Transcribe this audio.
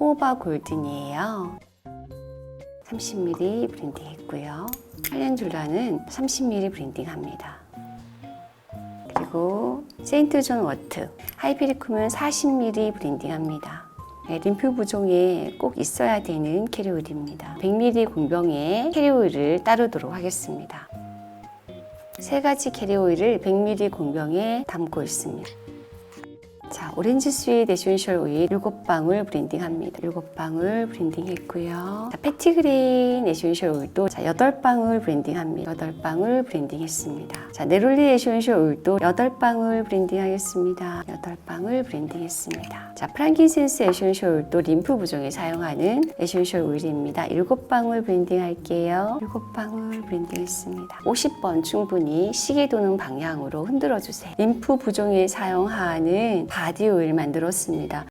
호바 골든이에요. 30ml 브랜딩 했고요. 칼렌줄라는 30ml 브랜딩 합니다. 그리고 세인트 존 워트 하이피리쿰은 40ml 브랜딩 합니다. 네, 림프 부종에 꼭 있어야 되는 캐리오일입니다. 100ml 공병에 캐리오일을 따르도록 하겠습니다. 세 가지 캐리오일을 100ml 공병에 담고 있습니다. 자, 오렌지 스윗 에센셜 오일 7방울 브랜딩합니다. 7방울 브랜딩했고요. 자, 패티그레인 에센셜 오일도 자, 8방울 브랜딩합니다. 8방울 브랜딩했습니다. 자, 네롤리 에센셜 오일도 8방울 브랜딩하겠습니다. 8방울 브랜딩했습니다. 자, 프랑kin센스 에센셜 오일도 림프 부종에 사용하는 에센셜 오일입니다. 7방울 브랜딩할게요. 7방울 브랜딩했습니다. 50번 충분히 시계 도는 방향으로 흔들어 주세요. 림프 부종에 사용하는 바디 오일 만들었습니다.